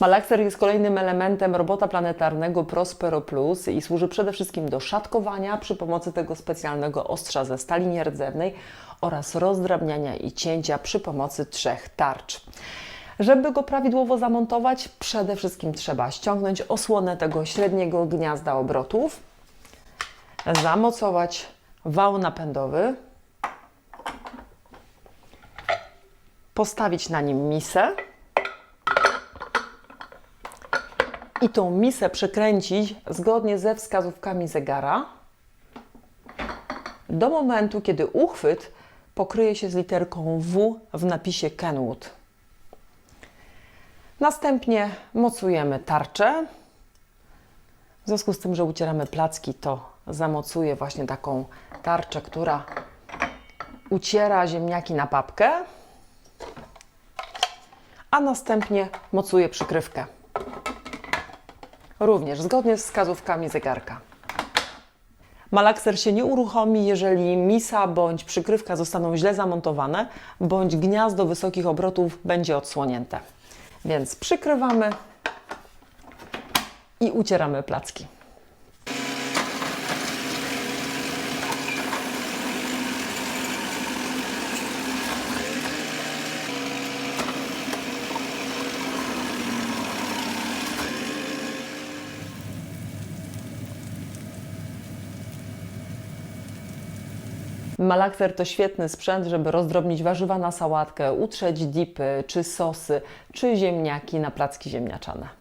Malakser jest kolejnym elementem robota planetarnego Prospero Plus i służy przede wszystkim do szatkowania przy pomocy tego specjalnego ostrza ze stali nierdzewnej oraz rozdrabniania i cięcia przy pomocy trzech tarcz. Żeby go prawidłowo zamontować, przede wszystkim trzeba ściągnąć osłonę tego średniego gniazda obrotów, zamocować wał napędowy, postawić na nim misę i tą misę przekręcić zgodnie ze wskazówkami zegara do momentu, kiedy uchwyt pokryje się z literką W w napisie Kenwood. Następnie mocujemy tarczę. W związku z tym, że ucieramy placki, to zamocuję właśnie taką tarczę, która uciera ziemniaki na papkę, a następnie mocuję przykrywkę. Również zgodnie z wskazówkami zegarka. Malakser się nie uruchomi, jeżeli misa bądź przykrywka zostaną źle zamontowane, bądź gniazdo wysokich obrotów będzie odsłonięte. Więc przykrywamy i ucieramy placki. Malakser to świetny sprzęt, żeby rozdrobnić warzywa na sałatkę, utrzeć dipy, czy sosy, czy ziemniaki na placki ziemniaczane.